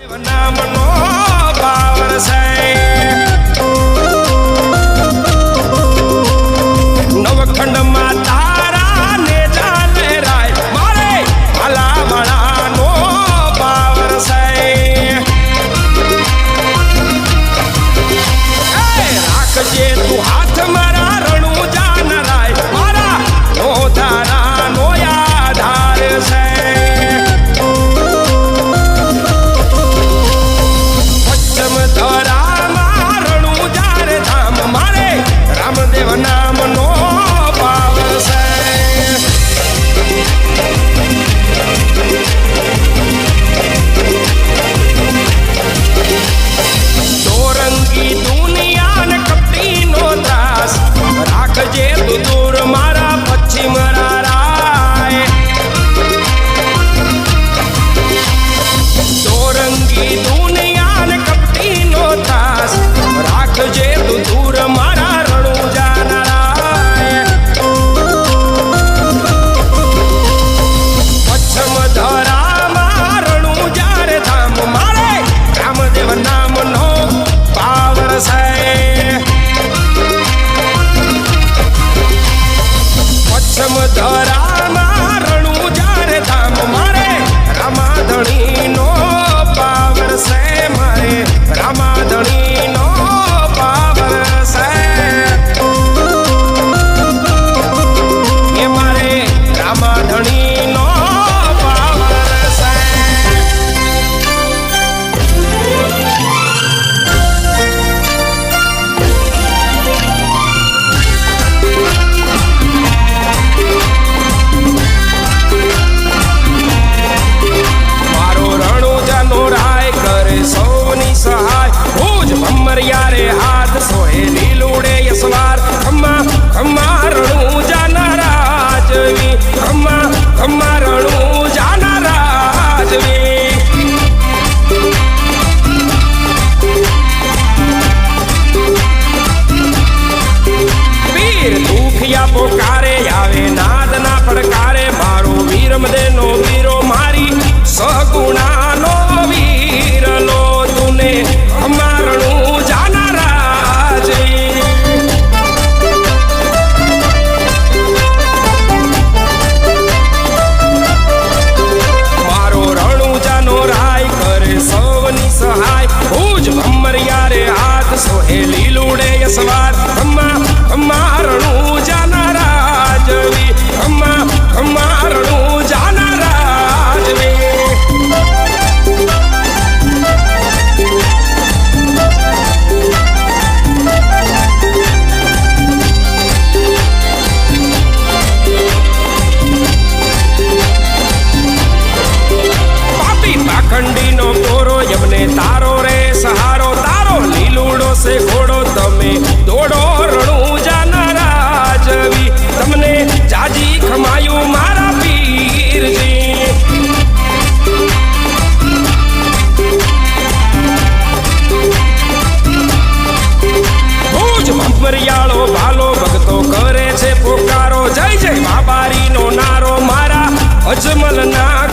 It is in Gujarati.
નામનો உன்னுடைய சவா ફરિયાળો ભાલો ભગતો કરે છે પોકારો. જય જય મા બારીનો નારો મારા અજમલ ના